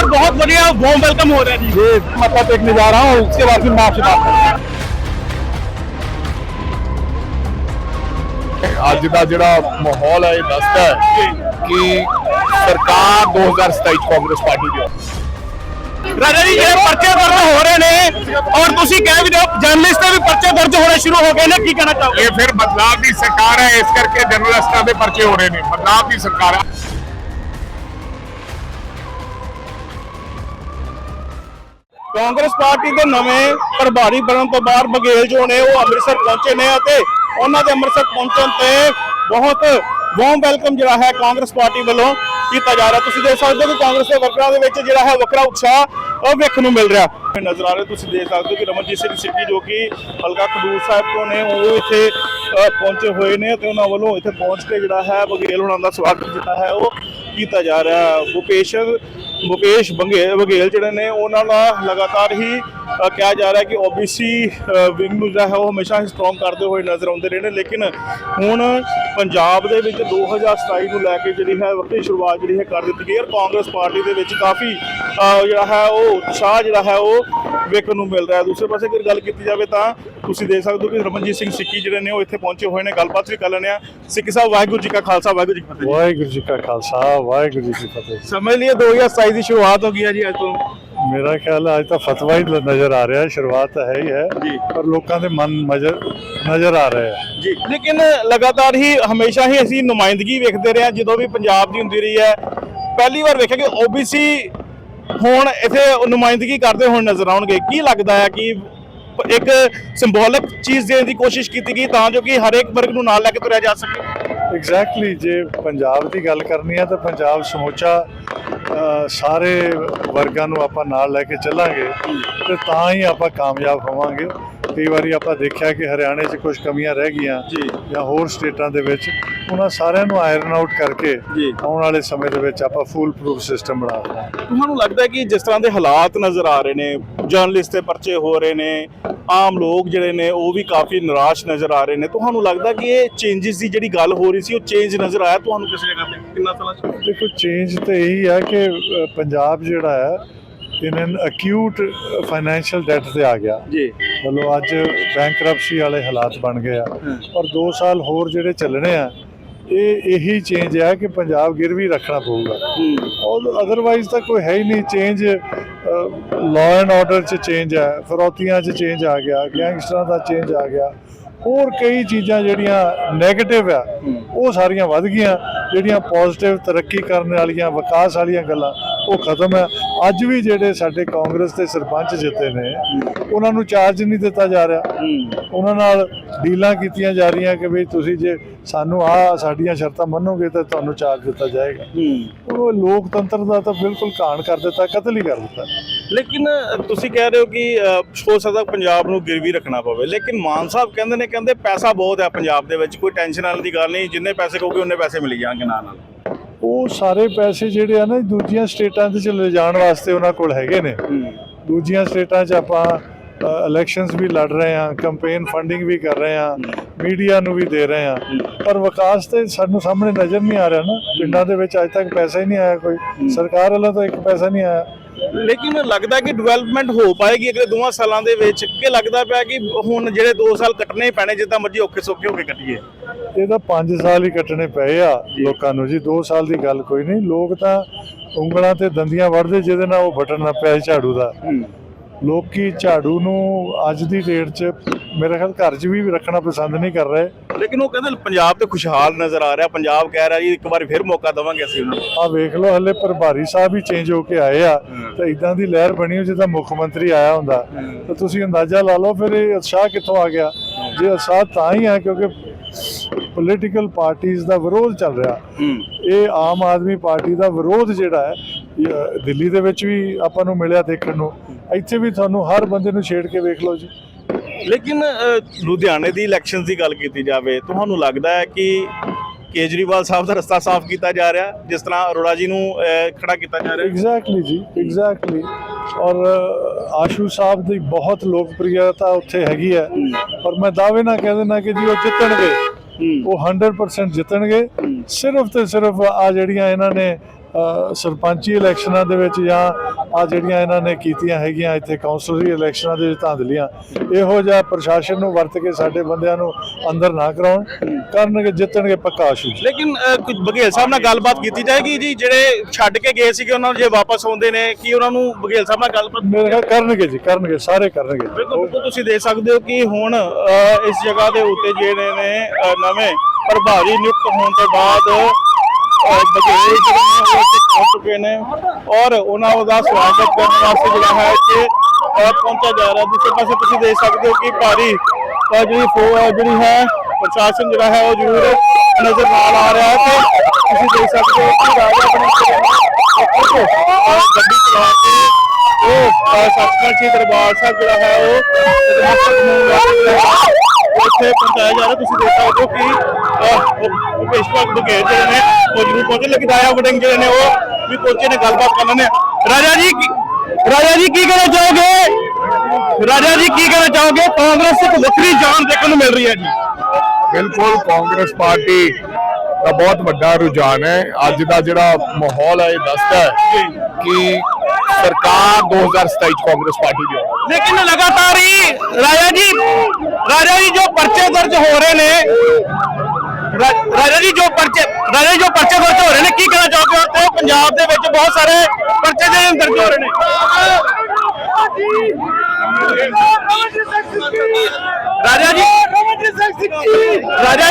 Sir बहुत बढ़िया warm welcome हो रहा है जी ये मतलब देखने जा रहा हूँ उसके बाद फिर मैं आपसे बात करूंगा ਅੱਜ ਦਾ ਜਿਹੜਾ ਮਾਹੌਲ ਹੈ ਇਹ ਦੱਸਦਾ ਹੈ ਕਿ ਸਰਕਾਰ 2027 ਚ ਕਾਂਗਰਸ ਪਾਰਟੀ ਦੀ ਹੋਵੇ। ਰਾਜਾ ਜੀ ਜਿਹੜੇ ਪਰਚੇ ਦਰਜ ਹੋ ਰਹੇ ਨੇ ਔਰ ਤੁਸੀਂ ਕਹਿ ਵੀ ਦਿਓ ਜਰਨਲਿਸਟ ਦੇ ਵੀ ਪਰਚੇ ਦਰਜ ਹੋਣੇ ਸ਼ੁਰੂ ਹੋ ਗਏ ਨੇ ਕੀ ਕਹਿਣਾ ਚਾਹੋਗੇ ਇਹ ਫਿਰ ਬਦਲਾਅ ਦੀ ਸਰਕਾਰ ਹੈ ਇਸ ਕਰਕੇ ਜਰਨਲਿਸਟਾਂ ਦੇ ਪਰਚੇ ਹੋ ਰਹੇ ਨੇ ਬਦਲਾਅ ਦੀ ਸਰਕਾਰ ਹੈ ਕਾਂਗਰਸ ਪਾਰਟੀ ਦੇ ਨਵੇਂ ਪ੍ਰਭਾਰੀ ਬਣਨ ਤੋਂ ਬਾਅਦ ਬਗੇਲ ਜੋ ਨੇ ਉਹ ਅੰਮ੍ਰਿਤਸਰ ਪਹੁੰਚੇ ਨੇ ਅਤੇ ਉਹਨਾਂ ਦੇ ਅੰਮ੍ਰਿਤਸਰ ਪਹੁੰਚਣ ਤੇ ਬਹੁਤ ਵਾਰਮ ਵੈਲਕਮ ਜਿਹੜਾ ਹੈ ਕਾਂਗਰਸ ਪਾਰਟੀ ਵੱਲੋਂ ਕੀਤਾ ਜਾ ਰਿਹਾ। ਤੁਸੀਂ ਦੇਖ ਸਕਦੇ ਹੋ ਕਿ ਕਾਂਗਰਸ ਦੇ ਵਰਕਰਾਂ ਦੇ ਵਿੱਚ ਜਿਹੜਾ ਹੈ ਵੱਖਰਾ ਉਤਸ਼ਾਹ ਉਹ ਵੇਖਣ ਨੂੰ ਮਿਲ ਰਿਹਾ। ਨਜ਼ਰ ਆ ਰਿਹਾ ਤੁਸੀਂ ਦੇਖ ਸਕਦੇ ਹੋ ਕਿ ਰਮਨਜੀਤ ਸਿੰਘ ਸਿੱਕੀ ਜੋ ਕਿ ਹਲਕਾ ਖਡੂਰ ਸਾਹਿਬ ਤੋਂ ਨੇ, ਉਹ ਇੱਥੇ ਪਹੁੰਚੇ ਹੋਏ ਨੇ ਤੇ ਉਹਨਾਂ ਵੱਲੋਂ ਇੱਥੇ ਪਹੁੰਚ ਕੇ ਜਿਹੜਾ ਹੈ ਬਗੇਲ ਉਹਨਾਂ ਦਾ ਸਵਾਗਤ ਜਿਹੜਾ ਹੈ। ਉਹ ਕੀਤਾ ਜਾ ਰਿਹਾ। ਹੈ ਭੁਪੇਸ਼ ਮੁਕੇਸ਼ ਬੰਗੇ ਬਘੇਲ ਜਿਹੜੇ ਨੇ ਉਹਨਾਂ ਦਾ ਲਗਾਤਾਰ ਹੀ ਕਿਹਾ ਜਾ ਰਿਹਾ ਕਿ ਓਬੀਸੀ ਵਿੰਗ ਨੂੰ ਜਿਹੜਾ ਹੈ ਉਹ ਹਮੇਸ਼ਾ ਹੀ ਸਟਰੋਂਗ ਕਰਦੇ ਹੋਏ ਨਜ਼ਰ ਆਉਂਦੇ ਰਹੇ ਨੇ ਲੇਕਿਨ ਹੁਣ ਪੰਜਾਬ ਦੇ ਵਿੱਚ 2027 ਨੂੰ ਲੈ ਕੇ ਜਿਹੜੀ ਹੈ ਵੱਖਰੀ ਸ਼ੁਰੂਆਤ ਜਿਹੜੀ ਹੈ ਕਰ ਦਿੱਤੀ ਗਈ ਹੈ ਕਾਂਗਰਸ ਪਾਰਟੀ ਦੇ ਵਿੱਚ ਕਾਫੀ ਜਿਹੜਾ ਹੈ ਉਹ ਉਤਸ਼ਾਹ ਜਿਹੜਾ ਹੈ ਉਹ ਵੇਖਣ ਨੂੰ ਮਿਲ ਰਿਹਾ ਦੂਸਰੇ ਪਾਸੇ ਅਗਰ ਗੱਲ ਕੀਤੀ ਜਾਵੇ ਤਾਂ ਤੁਸੀਂ ਦੇਖ ਸਕਦੇ ਹੋ ਕਿ ਰਮਨਜੀਤ ਸਿੰਘ ਸਿੱਕੀ ਜਿਹੜੇ ਨੇ ਉਹ ਇੱਥੇ ਪਹੁੰਚੇ ਹੋਏ ਨੇ ਗੱਲਬਾਤ ਵੀ ਕਰ ਲੈਣੇ ਆ ਸਿੱਕੀ ਸਾਹਿਬ ਵਾਹਿਗੁਰੂ ਜੀ ਕਾ ਖਾਲਸਾ ਵਾਹਿਗੁਰੂ ਜੀ ਕੀ ਫਤਿਹ। ਵਾਹਿਗੁਰੂ ਜੀ ਕਾ ਖਾਲਸਾ ਵਾਹਿਗੁਰੂ ਜੀ ਕੀ ਫਤਿਹ ਸਮਝ ਲਈਏ 2027 ਦੀ ਸ਼ੁਰੂਆਤ ਹੋ ਗਈ ਹੈ ਜੀ ਅੱਜ ਤੋਂ। ਮੇਰਾ ਖਿਆਲ ਅੱਜ ਤਾਂ ਫਤਵਾ ਹੀ ਨਜ਼ਰ ਆ ਰਿਹਾ ਹੈ ਸ਼ੁਰੂਆਤ ਤਾਂ ਹੈ ਹੀ ਹੈ ਜੀ। ਪਰ ਲੋਕਾਂ ਦੇ ਮਨ ਨਜ਼ਰ ਨਜ਼ਰ ਆ ਰਹੇ ਹੈ ਜੀ। ਲੇਕਿਨ ਲਗਾਤਾਰ ਹੀ ਹਮੇਸ਼ਾ ਹੀ ਅਸੀਂ ਨੁਮਾਇੰਦਗੀ ਵੇਖਦੇ ਰਹੇ ਹਾਂ ਜਦੋਂ ਵੀ ਪੰਜਾਬ ਦੀ ਹੁੰਦੀ ਰਹੀ ਹੈ ਪਹਿਲੀ ਵਾਰ ਵੇਖਿਆ ਕਿ ਓਬੀਸੀ ਹੁਣ ਇੱਥੇ ਨੁਮਾਇੰਦਗੀ ਕਰਦੇ ਹੋਏ ਨਜ਼ਰ ਆਉਣਗੇ। ਕੀ ਲੱਗਦਾ ਹੈ ਕਿ ਇੱਕ ਸਿੰਬੋਲਿਕ ਚੀਜ਼ ਦੇਣ ਦੀ ਕੋਸ਼ਿਸ਼ ਕੀਤੀ ਗਈ ਤਾਂ ਜੋ ਕਿ ਹਰੇਕ ਵਰਗ ਨੂੰ ਨਾਲ ਲੈ ਕੇ ਤੁਰਿਆ ਜਾ ਸਕੇ? ਐਗਜ਼ੈਕਟਲੀ ਜੇ ਪੰਜਾਬ ਦੀ ਗੱਲ ਕਰਨੀ ਹੈ ਤਾਂ ਪੰਜਾਬ ਸਮੁੱਚਾ ਸਾਰੇ ਵਰਗਾਂ ਨੂੰ ਆਪਾਂ ਨਾਲ ਲੈ ਕੇ ਚੱਲਾਂਗੇ ਤੇ ਤਾਂ ਹੀ ਆਪਾਂ ਕਾਮਯਾਬ ਹੋਵਾਂਗੇ ਕਈ ਵਾਰੀ ਆਪਾਂ ਦੇਖਿਆ ਕਿ ਹਰਿਆਣੇ 'ਚ ਕੁਝ ਕਮੀਆਂ ਰਹਿ ਗਈਆਂ ਜੀ। ਹੋਰ ਸਟੇਟਾਂ ਦੇ ਵਿੱਚ ਉਹਨਾਂ ਸਾਰਿਆਂ ਨੂੰ ਆਇਰਨ ਆਊਟ ਕਰਕੇ। ਆਉਣ ਵਾਲੇ ਸਮੇਂ ਦੇ ਵਿੱਚ ਆਪਾਂ ਫੁੱਲ ਪ੍ਰੂਫ ਸਿਸਟਮ ਬਣਾ ਲਵਾਂਗੇ ਤੁਹਾਨੂੰ ਲੱਗਦਾ ਹੈ ਕਿ ਜਿਸ ਤਰ੍ਹਾਂ ਦੇ ਹਾਲਾਤ ਨਜ਼ਰ ਆ ਰਹੇ ਨੇ ਜਰਨਲਿਸਟ ਦੇ ਪਰਚੇ ਹੋ ਰਹੇ ਨੇ ਆਮ ਲੋਕ ਜਿਹੜੇ ਨੇ ਉਹ ਵੀ ਕਾਫੀ ਨਿਰਾਸ਼ ਨਜ਼ਰ ਆ ਰਹੇ ਨੇ। ਤੁਹਾਨੂੰ ਲੱਗਦਾ ਕਿ ਇਹ ਚੇਂਜਸ ਦੀ ਜਿਹੜੀ ਗੱਲ ਹੋ ਰਹੀ ਸੀ ਉਹ ਚੇਂਜ ਨਜ਼ਰ ਆਇਆ ਤੁਹਾਨੂੰ ਕਿਸੇ ਜਗ੍ਹਾ ਤੇ? ਕਿੰਨਾ ਸਾਲਾਂ ਚ? ਦੇਖੋ ਚੇਂਜ ਤਾਂ ਇਹੀ ਹੈ ਕਿ ਪੰਜਾਬ ਜਿਹੜਾ ਹੈ in an acute financial debt ਤੇ ਆ ਗਿਆ। ਜੀ। ਮਤਲਬ ਅੱਜ ਬੈਂਕਰਪਸੀ ਵਾਲੇ ਹਾਲਾਤ ਬਣ ਗਏ ਆ। ਔਰ 2 ਸਾਲ ਹੋਰ ਜਿਹੜੇ ਚੱਲਣੇ ਆ ਇਹ ਇਹੀ ਚੇਂਜ ਹੈ ਕਿ ਪੰਜਾਬ ਗਿਰਵੀ ਰੱਖਣਾ ਪਊਗਾ। ਔਰ ਅਦਰਵਾਈਜ਼ ਤਾਂ ਕੋਈ ਹੈ ਹੀ ਨਹੀਂ ਚੇਂਜ ਲਾਅ ਐਂਡ ਆਰਡਰ 'ਚ ਚੇਂਜ ਹੈ ਫਰੌਤੀਆਂ 'ਚ ਚੇਂਜ ਆ ਗਿਆ ਗੈਂਗਸਟਰਾਂ ਦਾ ਚੇਂਜ ਆ ਗਿਆ। ਹੋਰ ਕਈ ਚੀਜ਼ਾਂ ਜਿਹੜੀਆਂ 네ਗੇਟਿਵ ਆ ਉਹ ਸਾਰੀਆਂ ਵੱਧ ਗਈਆਂ ਜਿਹੜੀਆਂ ਪੋਜ਼ਿਟਿਵ ਤਰੱਕੀ ਕਰਨ ਵਾਲੀਆਂ ਵਿਕਾਸ ਵਾਲੀਆਂ ਗੱਲਾਂ। ਉਹ ਖਤਮ ਹੈ। ਅੱਜ ਵੀ ਜਿਹੜੇ ਸਾਡੇ ਕਾਂਗਰਸ ਦੇ ਸਰਪੰਚ ਜਿੱਤੇ ਨੇ ਉਹਨਾਂ ਨੂੰ ਚਾਰਜ ਨਹੀਂ ਦਿੱਤਾ ਜਾ ਰਿਹਾ। ਉਹਨਾਂ ਨਾਲ ਡੀਲਾਂ ਕੀਤੀਆਂ ਜਾ ਰਹੀਆਂ ਕਿ ਵੀ ਤੁਸੀਂ ਜੇ ਸਾਨੂੰ ਆ ਸਾਡੀਆਂ ਸ਼ਰਤਾਂ ਮੰਨੋਗੇ ਤਾਂ ਤੁਹਾਨੂੰ ਚਾਰਜ ਦਿੱਤਾ ਜਾਏਗਾ। ਉਹ ਲੋਕਤੰਤਰ ਦਾ ਤਾਂ ਬਿਲਕੁਲ ਕਾਣ ਕਰ ਦਿੱਤਾ ਕਤਲ ਹੀ ਕਰ ਦਿੱਤਾ। ਲੇਕਿਨ ਤੁਸੀਂ ਕਹਿ ਰਹੇ ਹੋ ਕਿ ਅ, ਹੋ ਸਕਦਾ ਪੰਜਾਬ ਨੂੰ ਗਿਰਵੀ ਰੱਖਣਾ ਪਵੇ ਲੇਕਿਨ ਮਾਨ ਸਾਹਿਬ ਕਹਿੰਦੇ ਨੇ ਕਹਿੰਦੇ ਪੈਸਾ ਬਹੁਤ ਹੈ ਪੰਜਾਬ ਦੇ ਵਿੱਚ ਕੋਈ ਟੈਨਸ਼ਨ ਵਾਲੀ ਦੀ ਗੱਲ ਨਹੀਂ ਜਿੰਨੇ ਪੈਸੇ ਕਹੋਗੇ ਉਹਨੇ ਪੈਸੇ ਮਿਲ ਜਾਣਗੇ ਨਾਲ ਨਾਲ। ਉਹ ਸਾਰੇ ਪੈਸੇ ਜਿਹੜੇ ਆ ਨਾ ਦੂਜੀਆਂ ਸਟੇਟਾਂ ਤੇ ਚਲੇ ਜਾਣ ਵਾਸਤੇ ਉਹਨਾਂ ਕੋਲ ਹੈਗੇ ਨੇ। ਦੂਜੀਆਂ ਸਟੇਟਾਂ 'ਚ ਆਪਾਂ ਇਲੈਕਸ਼ਨਸ ਵੀ ਲੜ ਰਹੇ ਹਾਂ ਕੈਂਪੇਨ ਫੰਡਿੰਗ ਵੀ ਕਰ ਰਹੇ ਹਾਂ ਮੀਡੀਆ ਨੂੰ ਵੀ ਦੇ ਰਹੇ ਹਾਂ। ਪਰ ਵਿਕਾਸ ਤੇ ਸਾਨੂੰ ਸਾਹਮਣੇ ਨਜ਼ਰ ਨਹੀਂ ਆ ਰਿਹਾ ਨਾ। ਪਿੰਡਾਂ ਦੇ ਵਿੱਚ ਅੱਜ ਤੱਕ ਪੈਸਾ ਹੀ ਨਹੀਂ ਆਇਆ ਕੋਈ। ਸਰਕਾਰ ਵੱਲੋਂ ਤਾਂ ਇੱਕ ਪੈਸਾ ਨਹੀਂ ਆਇਆ। ਲੇਕਿਨ ਲੱਗਦਾ ਕਿ ਡਿਵੈਲਪਮੈਂਟ ਹੋ ਪਾਏਗੀ ਅਗਲੇ ਦੋਵਾਂ ਸਾਲਾਂ ਦੇ ਵਿੱਚ ਕਿ ਲੱਗਦਾ ਪਿਆ ਕਿ ਹੁਣ ਜਿਹੜੇ 2 ਸਾਲ ਕੱਟਣੇ ਹੀ ਪੈਣੇ ਜਿੱਦਾਂ ਮਰਜ਼ੀ ਔਖੇ ਸੌਖੇ ਹੋ ਕੇ ਕੱਟੀਏ। ਇਹ ਤਾਂ 5 ਸਾਲ ਹੀ ਕੱਟਣੇ ਪਏ ਆ ਲੋਕਾਂ ਨੂੰ ਜੀ 2 ਸਾਲ ਦੀ ਗੱਲ ਕੋਈ ਨਹੀਂ ਲੋਕ ਤਾਂ ਉਂਗਲਾਂ ਤੇ ਦੰਦੀਆਂ ਵੜਦੇ ਜਿਹਦੇ ਨਾਲ ਉਹ ਬਟਨ ਨਾ ਪਿਆ ਝਾੜੂ ਦਾ। ਲੋਕੀ ਝਾੜੂ ਨੂੰ ਅੱਜ ਦੀ ਡੇਟ 'ਚ ਮੇਰੇ ਖਿਆਲ ਘਰ 'ਚ ਵੀ ਰੱਖਣਾ ਪਸੰਦ ਨਹੀਂ ਕਰ ਰਹੇ। ਲੇਕਿਨ ਉਹ ਕਹਿੰਦੇ ਪੰਜਾਬ ਤੇ ਖੁਸ਼ਹਾਲ ਨਜ਼ਰ ਆ ਰਿਹਾ ਪੰਜਾਬ ਕਹਿ ਰਿਹਾ ਜੀ ਇੱਕ ਵਾਰ ਫਿਰ ਮੌਕਾ ਦੇਵਾਂਗੇ ਅਸੀਂ ਉਹਨਾਂ ਨੂੰ। ਆ ਵੇਖ ਲਓ ਹਲੇ ਪ੍ਰਭਾਰੀ ਸਾਹਿਬ ਹੀ ਚੇਂਜ ਹੋ ਕੇ ਆਏ ਆ ਤਾਂ ਇਦਾਂ ਦੀ ਲਹਿਰ ਬਣੀ ਹੋ ਜਿੱਦਾਂ ਮੁੱਖ ਮੰਤਰੀ ਆਇਆ ਹੁੰਦਾ। ਤਾਂ ਤੁਸੀਂ ਅੰਦਾਜ਼ਾ ਲਾ ਲਓ ਫਿਰ ਇਹ ਉਤਸ਼ਾਹ ਕਿੱਥੋਂ ਆ ਗਿਆ? ਜੇ ਉਤਸ਼ਾਹ ਤਾਂ ਹੀ ਆ ਕਿਉਂਕਿ ਪੋਲੀਟੀਕਲ ਪਾਰਟੀਆਂ ਦਾ ਵਿਰੋਧ ਚੱਲ ਰਿਹਾ। ਇਹ ਆਮ ਆਦਮੀ ਪਾਰਟੀ ਦਾ ਵਿਰੋਧ ਜਿਹੜਾ ਹੈ ਦਿੱਲੀ ਦੇ ਵਿੱਚ ਵੀ ਆਪਾਂ ਨੂੰ ਮਿਲਿਆ ਦੇਖਣ ਨੂੰ। ਇੱਥੇ ਵੀ ਤੁਹਾਨੂੰ ਹਰ ਬੰਦੇ ਨੂੰ ਛੇੜ ਕੇ ਵੇਖ ਲਓ ਜੀ। ਲੇਕਿਨ ਲੁਧਿਆਣੇ ਦੀ ਇਲੈਕਸ਼ਨਸ ਦੀ ਗੱਲ ਕੀਤੀ ਜਾਵੇ ਤੁਹਾਨੂੰ ਲੱਗਦਾ ਹੈ ਕਿ ਕੇਜਰੀਵਾਲ ਸਾਹਿਬ ਦਾ ਰਸਤਾ ਸਾਫ਼ ਕੀਤਾ ਜਾ ਰਿਹਾ ਜਿਸ ਤਰ੍ਹਾਂ ਅਰੋੜਾ ਜੀ ਨੂੰ ਖੜਾ ਕੀਤਾ ਜਾ ਰਿਹਾ? ਐਗਜ਼ੈਕਟਲੀ ਜੀ ਐਗਜ਼ੈਕਟਲੀ ਔਰ ਆਸ਼ੂ ਸਾਹਿਬ ਦੀ ਬਹੁਤ ਲੋਕਪ੍ਰਿਯਤਾ ਉੱਥੇ ਹੈਗੀ ਹੈ। ਔਰ ਮੈਂ ਦਾਅਵੇ ਨਾਲ ਕਹਿ ਦਿੰਦਾ ਕਿ ਜੀ ਉਹ ਜਿੱਤਣਗੇ। ਉਹ 100% ਜਿੱਤਣਗੇ। ਸਿਰਫ ਤੇ ਸਿਰਫ ਆ ਜਿਹੜੀਆਂ ਇਹਨਾਂ ਨੇ ਸਰਪੰਚੀ ਇਲੈਕਸ਼ਨਾਂ ਦੇ ਵਿੱਚ ਜਾਂ ਆ ਜਿਹੜੀਆਂ ਇਹਨਾਂ ਨੇ ਕੀਤੀਆਂ ਹੈਗੀਆਂ ਇੱਥੇ ਕਾਉਂਸਲਰੀ ਇਲੈਕਸ਼ਨਾਂ ਦੇ ਵਿੱਚ ਧਾਂਦਲੀਆਂ ਇਹੋ ਜਿਹਾ ਪ੍ਰਸ਼ਾਸਨ ਨੂੰ ਵਰਤ ਕੇ ਸਾਡੇ ਬੰਦਿਆਂ ਨੂੰ ਅੰਦਰ ਨਾ ਕਰਾਉਣ ਕਰਨਗੇ ਜਿੱਤਣਗੇ ਪੱਕਾ ਆਸ਼ੂ ਲੇਕਿਨ ਕੁਝ ਬਘੇਲ ਸਾਹਿਬ ਨਾਲ ਗੱਲਬਾਤ ਕੀਤੀ ਜਾਏਗੀ ਜੀ? ਜਿਹੜੇ ਛੱਡ ਕੇ ਗਏ ਸੀਗੇ ਉਹਨਾਂ ਨੂੰ ਜੇ ਵਾਪਸ ਆਉਂਦੇ ਨੇ ਕੀ ਉਹਨਾਂ ਨੂੰ ਬਘੇਲ ਸਾਹਿਬ ਨਾਲ ਗੱਲਬਾਤ? ਮੇਰੇ ਖਿਆਲ ਕਰਨਗੇ ਜੀ ਕਰਨਗੇ ਸਾਰੇ ਕਰਨਗੇ ਬਿਲਕੁਲ ਤੁਸੀਂ ਦੇਖ ਸਕਦੇ ਹੋ ਕਿ ਹੁਣ ਇਸ ਜਗ੍ਹਾ ਦੇ ਉੱਤੇ ਜਿਹੜੇ ਨੇ ਨਵੇਂ ਪ੍ਰਭਾਰੀ ਨਿਯੁਕਤ ਹੋਣ ਤੋਂ ਬਾਅਦ ਅ, ਬਘੇਲ ਜਿਹੜੇ ਨੇ ਉਹ ਇੱਥੇ ਪਹੁੰਚ ਚੁੱਕੇ ਨੇ ਔਰ ਉਹਨਾਂ ਦਾ ਸਵਾਗਤ ਕਰਨ ਵਾਸਤੇ ਜਿਹੜਾ ਹੈ ਇੱਥੇ ਪਹੁੰਚਿਆ ਜਾ ਰਿਹਾ ਦੂਸਰੇ ਪਾਸੇ ਤੁਸੀਂ ਦੇਖ ਸਕਦੇ ਹੋ ਕਿ ਭਾਰੀ ਜਿਹੜੀ ਫੋ ਅ, ਜਿਹੜੀ ਹੈ ਪ੍ਰਸ਼ਾਸਨ ਜਿਹੜਾ ਹੈ ਉਹ ਜ਼ਰੂਰ ਨਜ਼ਰ ਨਾਲ ਆ ਰਿਹਾ ਹੈ ਤੇ ਤੁਸੀਂ ਦੇਖ ਸਕਦੇ ਹੋ ਕਿ ਰਾਜਾ ਅ, ਗੱਡੀ ਚਲਾ ਕੇ ਉਹ ਸੱਚਖੰਡ ਸ੍ਰੀ ਦਰਬਾਰ ਸਾਹਿਬ ਜਿਹੜਾ ਹੈ ਉਹ ਨਤਮਸਤਕ ਹੋਣ ਵਾਸਤੇ ਇੱਥੇ ਪਹੁੰਚਾਇਆ ਜਾ ਰਿਹਾ ਤੁਸੀਂ ਦੇਖ ਸਕਦੇ ਹੋ ਕਿ ਉਹ ਪੇਸ਼ਵਾ ਬਗੇਰ ਜਿਹੜੇ ਨੇ ਉਹ ਜ਼ਰੂਰ ਪਹੁੰਚੇ ਲੇਕਿਨ ਦਾਇਆ ਵਡਿੰਗ ਜਿਹੜੇ ਨੇ ਉਹ ਵੀ ਪਹੁੰਚੇ ਨੇ ਗੱਲਬਾਤ ਕਰਨ ਨੇ ਰਾਜਾ ਜੀ ਰਾਜਾ ਜੀ ਕੀ ਕਹਿਣਾ ਚਾਹੋਗੇ? ਰਾਜਾ ਜੀ ਕੀ ਕਹਿਣਾ ਚਾਹੋਗੇ? ਕਾਂਗਰਸ ਇੱਕ ਵੱਖਰੀ ਜਾਨ ਦੇਖਣ ਨੂੰ ਮਿਲ ਰਹੀ ਹੈ ਜੀ। ਬਿਲਕੁਲ ਕਾਂਗਰਸ ਪਾਰਟੀ ਦਾ ਬਹੁਤ ਵੱਡਾ ਰੁਝਾਨ ਹੈ। ਅੱਜ ਦਾ ਜਿਹੜਾ ਮਾਹੌਲ ਹੈ ਇਹ ਦੱਸਦਾ ਹੈ ਕਿ ਸਰਕਾਰ 2027 ਚ ਕਾਂਗਰਸ ਪਾਰਟੀ ਦੀ ਆਉਣੀ ਲੇਕਿਨ ਲਗਾਤਾਰ ਹੀ ਰਾਜਾ ਜੀ ਰਾਜਾ ਜੀ ਜੋ ਪਰਚੇ ਦਰਜ ਹੋ ਰਹੇ ਨੇ ਰਾ- ਰਾਜਾ ਜੀ ਜੋ ਪਰਚੇ ਰਾਜਾ ਜੀ ਜੋ ਪਰਚੇ ਦਰਜ ਹੋ ਰਹੇ ਨੇ ਕੀ ਕਹਿਣਾ ਚਾਹੋਗੇ? ਔਰ ਤੇ ਪੰਜਾਬ ਦੇ ਵਿੱਚ ਬਹੁਤ ਸਾਰੇ ਪਰਚੇ ਜਿਹੜੇ ਦਰਜ ਹੋ ਰਹੇ ਨੇ। ਰਾਜਾ ਜੀ ਰਾਜਾ ਜੀ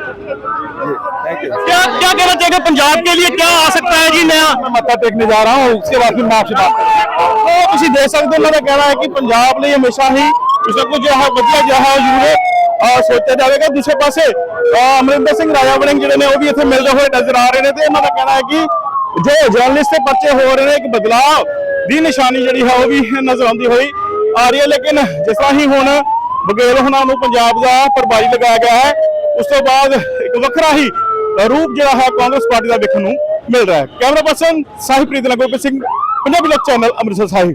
क्या क्या कहना चाहिए पंजाब के लिए क्या आ सकता है जी नया मत्था टेकने जा रहा हूँ उसके बाद फिर मैं आपसे बात करूंगा ਉਹ ਤੁਸੀਂ ਦੇਖ ਸਕਦੇ ਹੋ ਉਹਨਾਂ ਦਾ ਕਹਿਣਾ ਹੈ ਕਿ ਪੰਜਾਬ ਲਈ ਹਮੇਸ਼ਾ ਹੀ ਕੁਝ ਨਾ ਕੁਝ ਆਹ ਵਧੀਆ ਜਿਹਾ ਹੈ ਉਹ ਜ਼ਰੂਰ ਆਹ ਸੋਚਿਆ ਜਾਵੇਗਾ ਦੂਸਰੇ ਪਾਸੇ ਆਹ ਅਮਰਿੰਦਰ ਸਿੰਘ ਰਾਜਾ ਵੜਿੰਗ ਜਿਹੜੇ ਨੇ ਉਹ ਵੀ ਇੱਥੇ ਮਿਲਦੇ ਹੋਏ ਨਜ਼ਰ ਆ ਰਹੇ ਨੇ ਤੇ ਇਹਨਾਂ ਦਾ ਕਹਿਣਾ ਹੈ ਕਿ ਜੋ ਜਰਨਲਿਸਟ ਦੇ ਪਰਚੇ ਹੋ ਰਹੇ ਨੇ ਇੱਕ ਬਦਲਾਅ ਦੀ ਨਿਸ਼ਾਨੀ ਜਿਹੜੀ ਹੈ ਉਹ ਵੀ ਨਜ਼ਰ ਆਉਂਦੀ ਹੋਈ ਆ ਰਹੀ ਹੈ ਲੇਕਿਨ ਜਿਸ ਤਰ੍ਹਾਂ ਹੀ ਹੁਣ ਬਗੇਲ ਹੁਣਾਂ ਨੂੰ ਪੰਜਾਬ ਦਾ ਪ੍ਰਭਾਰੀ ਲਗਾਇਆ ਗਿਆ ਹੈ ਉਸ ਤੋਂ ਬਾਅਦ ਇੱਕ ਵੱਖਰਾ ਹੀ ਰੂਪ ਜਿਹੜਾ ਹੈ ਕਾਂਗਰਸ ਪਾਰਟੀ ਦਾ ਵੇਖਣ ਨੂੰ ਮਿਲ ਰਿਹਾ ਹੈ। ਕੈਮਰਾ ਪਰਸਨ ਸਾਹਿਬਪ੍ਰੀਤ ਨਗੋਪੀ ਸਿੰਘ, ਪੰਜਾਬੀ ਲੋਕ ਚੈਨਲ ਅੰਮ੍ਰਿਤਸਰ ਸਾਹਿਬ।